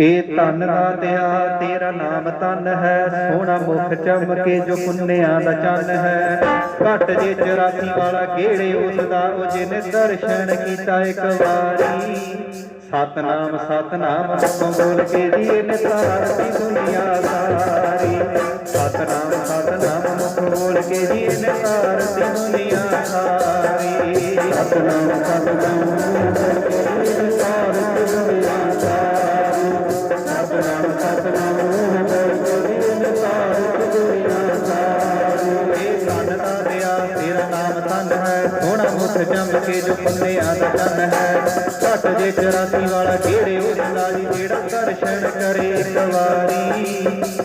ਏ ਦਾ ਦਾਤਿਆ ਤੇਰਾ ਨਾਮ ਧਨ ਹੈ। ਸੋਹਣਾ ਮੁਖ ਚਮਕੇ ਜੋ ਪੁੰਨਿਆਂ ਦਾ ਚੰਨ ਹੈ। ਘਟ ਜੇ ਚਰਾਤੀ ਵਾਲਾ ਕਿਹੜੇ ਉਸ ਦਾ ਉਹ ਜਿਨੇ ਦਰਸ਼ਨ ਕੀਤਾ ਇੱਕ ਵਾਰੀ। ਸਤਨਾਮ ਸਤਨਾਮ ਮੁਖ ਬੋਲ ਕੇ ਜੀ ਨੇ ਸਾਰੀ ਦੁਨੀਆ ਸਾਰੀ। ਸਤਨਾਮ ਸਤਨਾਮ ਮੁਖ ਬੋਲ ਕੇ ਜੀ ਨੇ ਸਾਰੀ ਦੁਨੀਆ ਸਾਰੀ। ਸਤਨਾਮ ਸਤਨਾਮ ਮੁਖ ਬੋਲ ਕੇ ਜੀ ਨੇ ਸਾਰੀ ਦੁਨੀਆ ਸਾਰੀ। ਮੁਖ ਜੰਮ ਦਾ ਚੰਨ ਹੈ, ਘਟ ਜੇ ਚਰਾਸੀ ਵਾਲਾ ਕਿਹੜੇ ਉਸ ਜੀ, ਜਿਹੜਾ ਦਰਸ਼ਨ ਕਰੇ ਇੱਕ ਵਾਰੀ।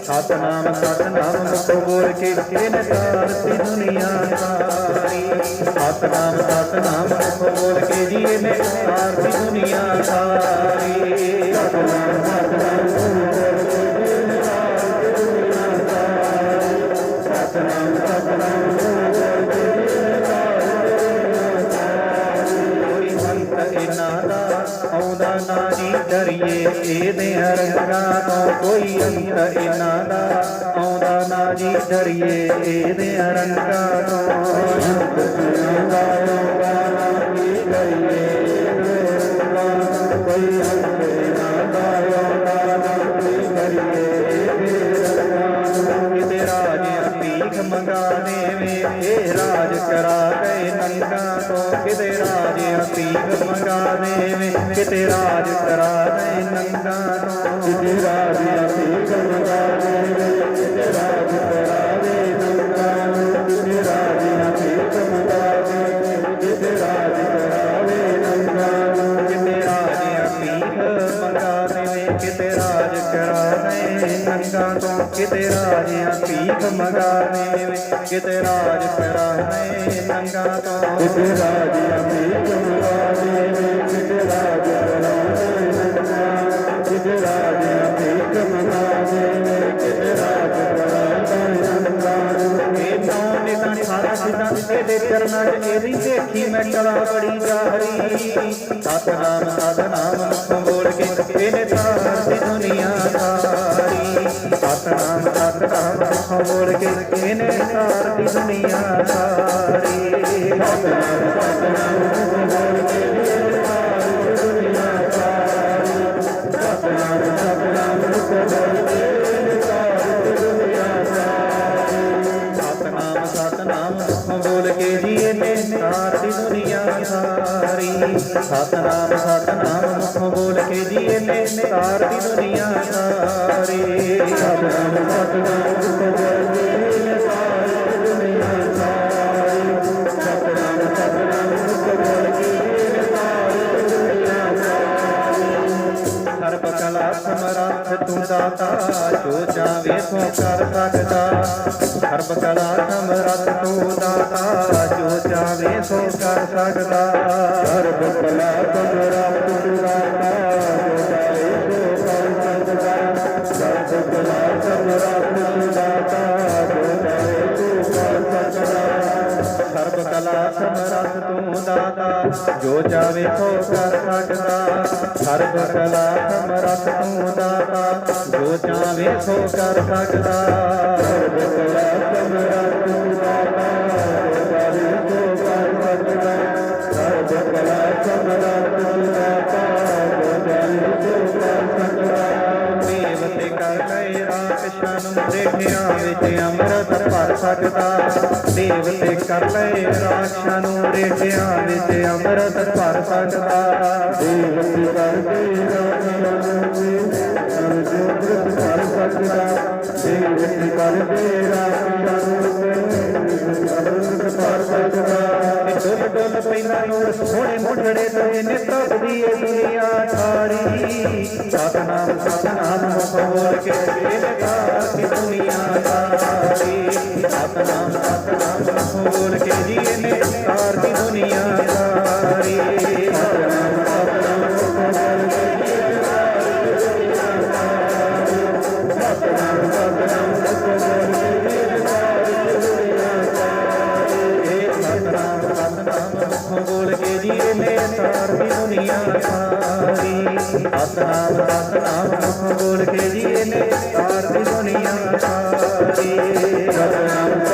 ਸਤਨਾਮ ਸਤਨਾਮ ਮੁਖ ਬੋਲ ਕੇ ਇਹਨੇ ਸਾਰੀ ਦੁਨੀਆ ਸਾਰੀ। ਸਤਨਾਮ ਸਤਨਾਮ ਮੁਖ ਬੋਲ ਕੇ ਜੀ ਇਹਨੇ ਸਾਰੀ ਦੁਨੀਆ ਸਾਰੀ। ਸਤਨਾਮ ਸਤਨਾਮ ਮੁਖ ਬੋਲ ਕੇ ਜੀ ਇਹਨੇ ਦੁਨੀਆ ਸਾਰੀ। ਸਤਨਾਮ ਸਤਨਾਮ ਜੀ ਡਰੀਏ ਇਹਦੇ ਰੰਗਾਂ ਤੋਂ ਕੋਈ ਅੰਤ ਇਹਨਾਂ ਦਾ ਆਉਂਦਾ ਨਾ ਜੀ ਡਰੀਏ ਇਹਦੇ ਰੰਗਾਂ ਤੋਂ ਅੰਤ ਇਹਨਾਂ ਦਾ ਆਉਂਦਾ ਭੀਖ ਮੰਗਾ ਕਿਤੇ ਰਾਜ ਕਰਾ ਗਏ ਨੰਗਾ ਤੋਂ। ਕਿਤੇ ਰਾਜ ਭੀਖ ਮੰਗਾ ਦੇਵੇ ਕਿਤੇ ਰਾਜ ਕਰਾ ਦੇ ਕਿਤੇ ਰਾਜ ਕਰਾ ਦੇ ਨੰਗਾ ਤੋਂ ਕਿਤੇ ਰਾਜ ਭੀਖ ਮੰਗਾ ਦੇਵੇ ਕਿਤੇ ਰਾਜ ਕਰਾ ਦੇ ਨੰਗਾ ਤੋਂ ਕਿਤੇ ਰਾਜ ਭੀਖ ਮੰਗਾ ਦੇਵੇ ਕਿਤੇ ਰਾਜ ਕਰਾ ਦੇ ਨੰਗਾ ਕਿਤੇ ਰਾਜ ਭੀਖ ਮੰਗਾ ਦੇਵੇ ਕਿਤੇ ਰਾਜ ਕਰਾ ਦੇ ਨੰਗਾ ਇਹ ਨੌ ਨਿਤਨ ਸਾਰਾ ਸਿਧਾ ਇਹਦੇ ਚਰਨਾਂ 'ਚ ਇਹਦੀ ਦੇਖੀ ਮੈਂ ਕਲਾ ਬੜੀ ਜਾਰੀ। ਸਤਨਾਮ ਸਤਨਾਮ ਸਤਨਾਮ ਸਤਨਾਮ ਮੁਖ ਬੋਲ ਕੇ ਇਹਨੇ ਸਾਰੀ ਦੁਨੀਆ ਸਾਰੀ ਸਤਨਾਮ ਸਤਨਾਮ ਮੁਖ ਕੇ ਸਤਨਾਮ ਸਤਨਾਮ ਮੁਖ ਬੋਲ ਕੇ ਜੀ ਇਹਨੇ ਸਾਰੀ ਦੁਨੀਆ ਸਾਰੀ ਸਤਨਾਮ ਸਤਨਾਮ ਮੁਖ ਬੋਲ ਕੇ ਦਾਤਾ ਜੋ ਚਾਵੇ ਸੋ ਕਰ ਸਕਦਾ ਸਰਬ ਕਲਾ ਸਮਰੱਥ ਤੂੰ ਦਾਤਾ, ਜੋ ਚਾਵੇ ਸੋ ਕਰ ਸਕਦਾ। ਸਰਬ ਕਲਾ ਸਮਰੱਥ ਤੂੰ ਦਾਤਾ, ਜੋ ਚਾਵੇ ਸੋ ਕਰ ਸਕਦਾ। ਸਰਬ ਕਲਾ ਸਮਰੱਥ ਤੂੰ ਦਾਤਾ, ਜੋ ਚਾਵੇ ਸੋ ਕਰ ਸਕਦਾ। ਸਰਬ ਕਲਾ ਸਮਰੱਥ ਦਾਤਾ ਜੋ ਚਾਵੇ ਸੋ ਕਰ ਸਕਦਾ ਸਰਬ ਕਲਾ ਸਮਰੱਥ ਤੂੰ ਦਾਤਾ ਜੋ ਚਾਵੇ ਸੋ ਕਰ ਸਕਦਾ ਸਰਬ ਕਲਾ ਸਮਰੱਥ ਤੂੰ ਦਾਤਾ ਜੋ ਚਾਵੇ ਸੋ ਕਰ ਸਕਦਾ ਸਰਬ ਕਲਾ ਸਮਰੱਥ ਤੂੰ ਦਾਤਾ ਜੋ ਚਾਵੇ ਸੋ ਕਰ ਸਕਦਾ ਦੇਵ ਤੇ ਕਰ ਲਏ ਰਾਖਸ਼ਾਂ ਨੂੰ ਰੇਠਿਆਂ ਵਿੱਚ ਅੰਮ੍ਰਿਤ ਭਰ ਸਕਦਾ ਦੇਵ ਤੇ ਕਰ ਲਏ ਰਾਖਸ਼ਾਂ ਨੂੰ ਰੇਠਿਆਂ ਵਿੱਚ ਅੰਮ੍ਰਿਤ ਭਰ ਸਕਦਾ। ਦੇਵ ਕਰ ਲਏ ਰਾਖਸ਼ਾਂ ਨੂੰ ਅੰਮ੍ਰਿਤ ਭਰ ਸਕਦਾ। ਦੇਵ ਤੇ ਕਰ ਲਏ ਰਾਖਸ਼ਾਂ ਨੂੰ ਅੰਮ੍ਰਿਤ ਭਰ ਸਕਦਾ। ਡੁੱਲ ਡੁੱਲ ਪੈਂਦਾ ਨੂਰ ਸੋਹਣੇ ਮੁੰਡੜੇ ਤੇ ਨਿਤਬ ਦੀ ਇਹ ਦੁਨੀਆ ਸਾਰੀ ਸਤਨਾਮ ਸਤਨਾਮ ਮੁਖ ਕੇ ਇਹਨੇ ਦੁਨੀਆ ਸਾਰੀ ਇਹ ਸਤਨਾਮ ਸਤਨਾਮ ਮੁਖ ਬੋਲ ਕੇ ਜੀ ਇਹਨੇ ਸਾਰੀ ਦੁਨੀਆ ਸਾਰੀ ਸਤਨਾਮ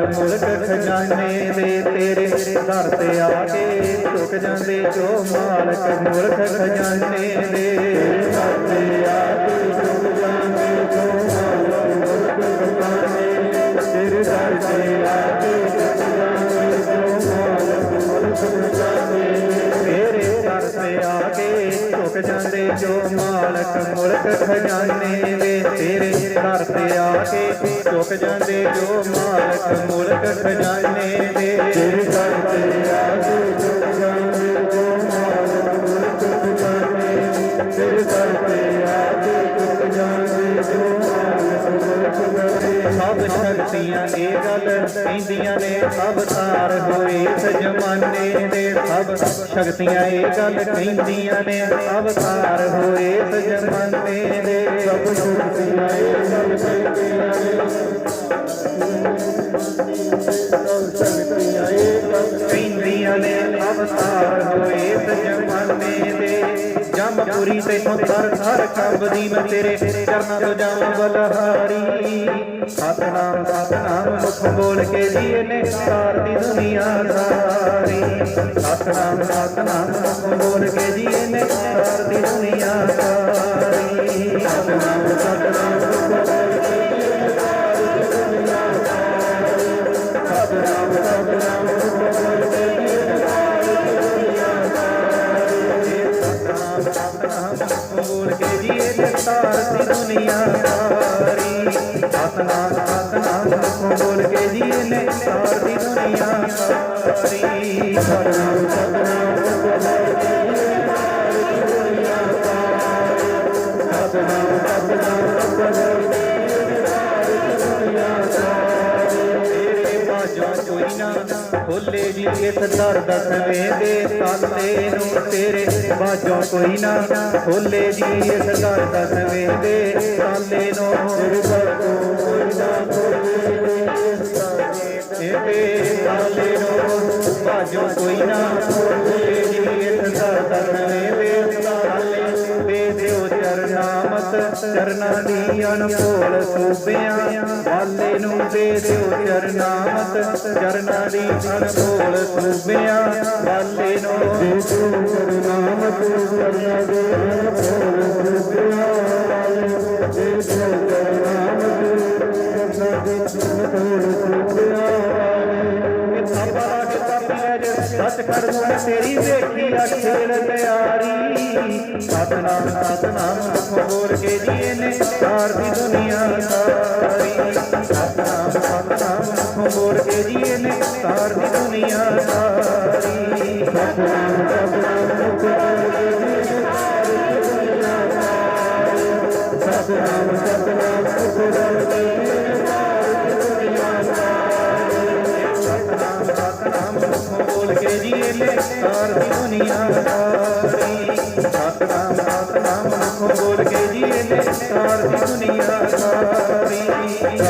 ਮਾਲਕ ਮੁਲਕ ਖਜ਼ਾਨੇ ਦੇ ਤੇਰੇ ਦਰ ਤੇ ਆ ਕੇ ਝੁਕ ਜਾਂਦੇ ਜੋ ਮਾਲਕ ਮੁਲਕ ਖਜ਼ਾਨੇ ਦੇ ਦਰ ਤੇ ਆ ਕੇ ਝੁਕ ਜਾਂਦੇ ਜੋ ਮਾਲਕ ਮੁਲਕ ਖਜ਼ਾਨੇ ਤੇਰੇ ਦਰ ਤੇ ਆ ਕੇ ਝੁਕ ਜਾਂਦੇ ਜੋ ਮਾਲਕ ਮੁਲਕ ਖਜ਼ਾਨੇ ਕੇ ਜਾਂਦੇ ਜੋ ਮਾਲਕ, ਮੁਲਕ ਖਜ਼ਾਨੇ ਦੇ ਤੇਰੇ ਦਰ ਤੇ ਆ ਕੇ ਝੁਕ ਜਾਂਦੇ ਜੋ ਮਾਲਕ, ਮੁਲਕ ਖਜ਼ਾਨੇ ਦੇ ਤੇਰੇ ਦਰ ਤੇ ਆ ਕੇ ਝੁਕ ਜਾਂਦੇ ਜੋ ਮਾਲਕ, ਮੁਲਕ ਖਜ਼ਾਨੇ ਤੇਰੇ ਦਰ ਤੇ ਆ ਕੇ ਝੁਕ ਜਾਂਦੇ ਜੋ ਮਾਲਕ, ਮੁਲਕ ਖਜ਼ਾਨੇ ਸਭ ਸ਼ਕਤੀਆਂ ਇਹ ਗੱਲ ਕਹਿੰਦੀਆਂ ਨੇ ਅਵਤਾਰ ਹੋਏ ਇਸ ਦੇ ਸਭ ਸ਼ਕਤੀਆਂ ਇਹ ਗੱਲ ਕਹਿੰਦੀਆਂ ਨੇ, ਅਵਤਾਰ ਹੋਏ ਇਸ ਦੇ ਸਭ ਸ਼ਕਤੀਆਂ ਇਹ ਗੱਲ ਕਹਿੰਦੀਆਂ ਨੇ। ਕਹਿੰਦੀਆਂ ਨੇ, ਅਵਤਾਰ ਹੋਏ ਇਸ ਦੇ ਦੇ ਜਮਪੁਰੀ ਤੇ ਥਰ ਥਰ ਕੰਬਦੀ ਮੈਂ ਤੇਰੇ ਚਰਨਾਂ ਤੋਂ ਜਾਵਾਂ ਬਲਹਾਰੀ। ਸਤਨਾਮ ਸਤਨਾਮ ਮੁਖ ਬੋਲ ਕੇ ਨੇ ਇਹਨੇ ਸਾਰੀ ਦੁਨੀਆ ਸਾਰੀ। ਸਤਨਾਮ ਸਤਨਾਮ ਮੁਖ ਬੋਲ ਕੇ ਜੀ ਇਹਨੇ ਸਾਰੀ ਦੁਨੀਆ ਸਾਰੀ। ਸਤਨਾਮ ਸਤਨਾਮ ਸਤਨਾਮ ਸਤਨਾਮ ਬੋਲ ਕੇ ਜੀ ਇਹਨੇ ਸਾਰੀ ਦੁਨੀਆ ਸਾਰੀ ਸਤਨਾਮ ਸਤਨਾਮ ਬੋਲ ਕੇ ਜੀ ਇਹਨੇ ਸਾਰੀ ਦੁਨੀਆ ਸਾਰੀ ਸਤਨਾਮ ਸਤਨਾਮ ਬੋਲ ਕੇ ਜੀ ਇਹਨੇ ਸਾਰੀ ਦੁਨੀਆ ਸਾਰੀ ਤੇਰੇ ਬਾਝੋਂ ਕੋਈ ਨਾ ਖੋਲੇ ਜੀ ਇਸ ਦਰ ਦਸਵੇਂ ਦੇ ਤਾਲੇ ਨੂੰ ਤੇਰੇ ਬਾਝੋਂ ਕੋਈ ਨਾ ਖੋਲੇ ਜੀ ਇਸ ਦਰ ਦਸਵੇਂ ਦੇ ਤਾਲੇ ਨੂੰ ਤੇਰੇ ਬਾਝੋਂ ਕੋਈ ਨਾ ਨੂੰ ਬਾਝੋਂ ਕੋਈ ਨਾ ਖੋਲੇ ਜੀ ਇਸ ਦਰ ਤਾਲੇ ਦੇ ਦਿਓ ਚਰਨਾਮਤ ਚਰਨਾਂ ਦੀ ਅਨਮੋਲ ਸੂਬਿਆਂ ਵਾਲੇ ਨੂੰ ਦੇ ਦਿਓ ਚਰਨਾਮਤ ਚਰਨਾਂ ਦੀ ਅਨਮੋਲ ਸੂਬਿਆਂ ਵਾਲੇ ਨੂੰ ਦੇ ਦਿਓ ਚਰਨਾਮਤ ਚਰਨਾਂ ਦੀ ਅਨਮੋਲ ਸੂਬਿਆਂ ਵਾਲੇ ਨੂੰ ਦੇ ਦਿਓ ਕਰ ਮੈਂ ਤੇਰੀ ਵੇਖੀ ਅਖੇਲ ਤਿਆਰੀ ਸਤਨਾਮ ਸਤਨਾਮ ਮੁਖ ਬੋਲ ਕੇ ਜੀ ਇਹਨੇ ਸਾਰੀ ਦੁਨੀਆ ਸਾਰੀ ਸਤਨਾਮ ਸਤਨਾਮ ਮੁਖ ਬੋਲ ਕੇ ਜੀ ਇਹਨੇ ਸਾਰੀ ਦੁਨੀਆ ਸਾਰੀ ਸਤਨਾਮ ਮੁਖ ਜੀ ਇਹਨੇ ਸਾਰੀ ਦੁਨੀਆ ਸਾਰੀ। ਸਤਨਾਮ ਸਤਨਾਮ ਮੁਖ ਬੋਲ ਕੇ ਜੀ ਇਹਨੇ ਸਾਰੀ ਦੁਨੀਆ ਸਾਰੀ।